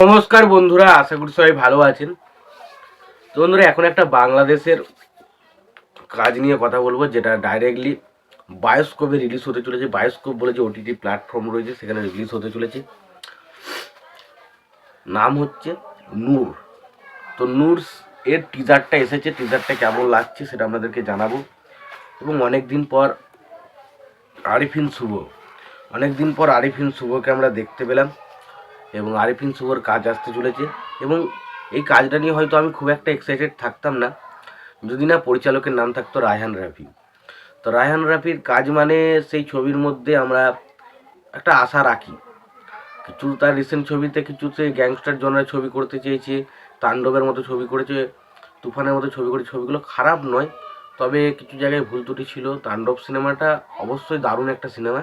নমস্কার বন্ধুরা, আশা করি সবাই ভালো আছেন। তো বন্ধুরা, এখন একটা বাংলাদেশের কাজ নিয়ে কথা বলব, যেটা ডাইরেক্টলি বায়োস্কোপে রিলিজ হতে চলেছে। বায়োস্কোপ বলে যে ওটিটি প্ল্যাটফর্ম রয়েছে, সেখানে রিলিজ হতে চলেছে। নাম হচ্ছে নূর তো নূর এর টিজারটা এসেছে টিজারটা কেমন লাগছে সেটা আপনাদেরকে জানাব। এবং অনেক দিন পর আরিফিন শুভ অনেক দিন পর আরিফিন শুভকে আমরা দেখতে পেলাম। এবং আরিফিন শুভর কাজ আসতে চলেছে এবং এই কাজটা নিয়ে হয়তো আমি খুব একটা এক্সাইটেড থাকতাম না। যদি না পরিচালকের নাম থাকতো রায়হান রাফি। তো রায়হান রাফির কাজ মানে সেই ছবির মধ্যে আমরা একটা আশা রাখি। কিছু তার রিসেন্ট ছবিতে কিছু সে গ্যাংস্টার জনের ছবি করতে চেয়েছে, তাণ্ডবের মতো ছবি করেছে, তুফানের মতো ছবি করেছে, ছবিগুলো খারাপ নয়, তবে কিছু জায়গায় ভুল ত্রুটি ছিল। তাণ্ডব সিনেমাটা অবশ্যই দারুণ একটা সিনেমা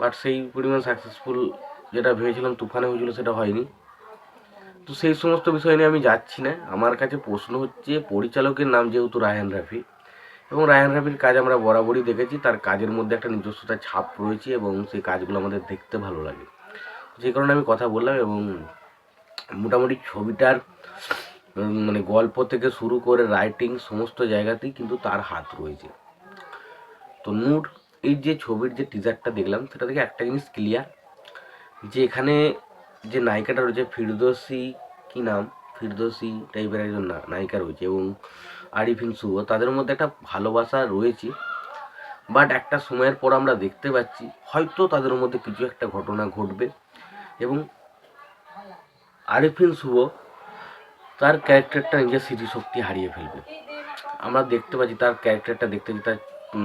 বাট সেই পরিমাণ সাকসেসফুল যেটা ভেবেছিলাম তুফানে হয়েছিল সেটা হয়নি। তো সেই সমস্ত বিষয় নিয়ে আমি যাচ্ছি না। আমার কাছে প্রশ্ন হচ্ছে, পরিচালকের নাম যেহেতু রায়হান রাফি এবং রায়হান রাফির কাজ আমরা বরাবরই দেখেছি, তার কাজের মধ্যে একটা নিজস্বতা ছাপ রয়েছে এবং সেই কাজগুলো আমাদের দেখতে ভালো লাগে। যে কারণে আমি কথা বললাম এবং মোটামুটি ছবিটার মানে গল্প থেকে শুরু করে রাইটিং সমস্ত জায়গাতেই কিন্তু তার হাত রয়েছে। তো নূর এই যে ছবির যে টিজারটা দেখলাম, সেটা থেকে একটা জিনিস ক্লিয়ার যে এখানে যে নায়িকাটা রয়েছে, ফিরদোসি, কি নাম? ফিরদোসি টাইপের একজন নায়িকা রয়েছে এবং আরিফিন শুভ তাদের মধ্যে একটা ভালোবাসা রয়েছে বাট একটা সময়ের পর আমরা দেখতে পাচ্ছি, হয়তো তাদের মধ্যে কিছু একটা ঘটনা ঘটবে। এবং আরিফিন শুভ তার ক্যারেক্টারটা নিজের স্মৃতিশক্তি হারিয়ে ফেলবে। আমরা দেখতে পাচ্ছি তার ক্যারেক্টারটা দেখতে তার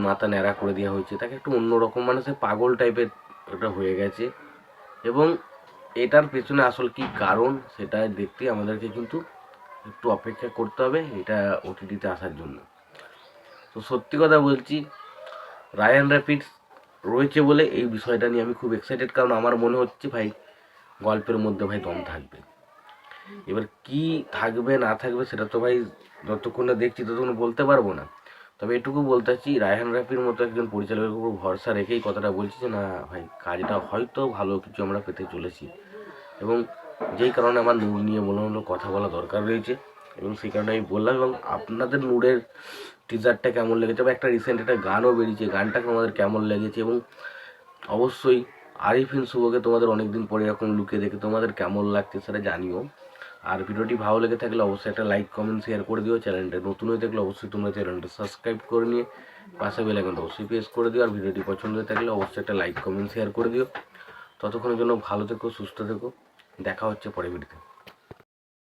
মাথা ন্যাড়া করে দেওয়া হয়েছে। তাকে একটু অন্যরকম মানে সে পাগল টাইপের একটা হয়ে গেছে। এবং এটার পেছনে আসল কি কারণ সেটা দেখতে আমাদেরকে কিন্তু একটু অপেক্ষা করতে হবে, এটা ওটিটিতে আসার জন্য। তো সত্যি কথা বলছি রায়ান র্যাপিডস রয়েছে বলে এই বিষয়টা নিয়ে আমি খুব এক্সাইটেড কারণ আমার মনে হচ্ছে ভাই গল্পের মধ্যে ভাই দম থাকবে। এবার কি থাকবে, না থাকবে, সেটা তো ভাই যতক্ষণ না দেখছি ততক্ষণ বলতে পারব না। তবে এটুকু বলতে চাচ্ছি, রায়হান রাফির মতো একজন পরিচালকের উপর ভরসা রেখেই কথাটা বলছি যে, না, ভাই, কাজটা হয়তো ভালো কিছু আমরা পেতে চলেছি। এবং যেই কারণে আমার নূর নিয়ে মনে হলো কথা বলা দরকার রয়েছে এবং সেই কারণে আমি বললাম এবং আপনাদের নূরের টিজারটা কেমন লেগেছে বা একটা রিসেন্ট একটা গানও বেরিয়েছে গানটা তোমাদের কেমন লেগেছে এবং অবশ্যই আরিফিন শুভকে তোমাদের অনেকদিন পরে এরকম লুকে দেখে তোমাদের কেমন লাগছে সেটা জানিও। আর ভিডিওটি ভালো লেগে থাকলে অবশ্যই একটা লাইক কমেন্ট শেয়ার করে দিও। চ্যানেলটা নতুন হয়ে থাকলে অবশ্যই তোমরা চ্যানেলটা সাবস্ক্রাইব করে নিয়ে পাশে বেলে কিন্তু অবশ্যই প্রেস করে দিও। আর ভিডিওটি পছন্দ হয়ে থাকলে অবশ্যই একটা লাইক কমেন্ট শেয়ার করে দিও। ততক্ষণের জন্য ভালো থেকো, সুস্থ থেকো। দেখা হচ্ছে পরে ভিডিওতে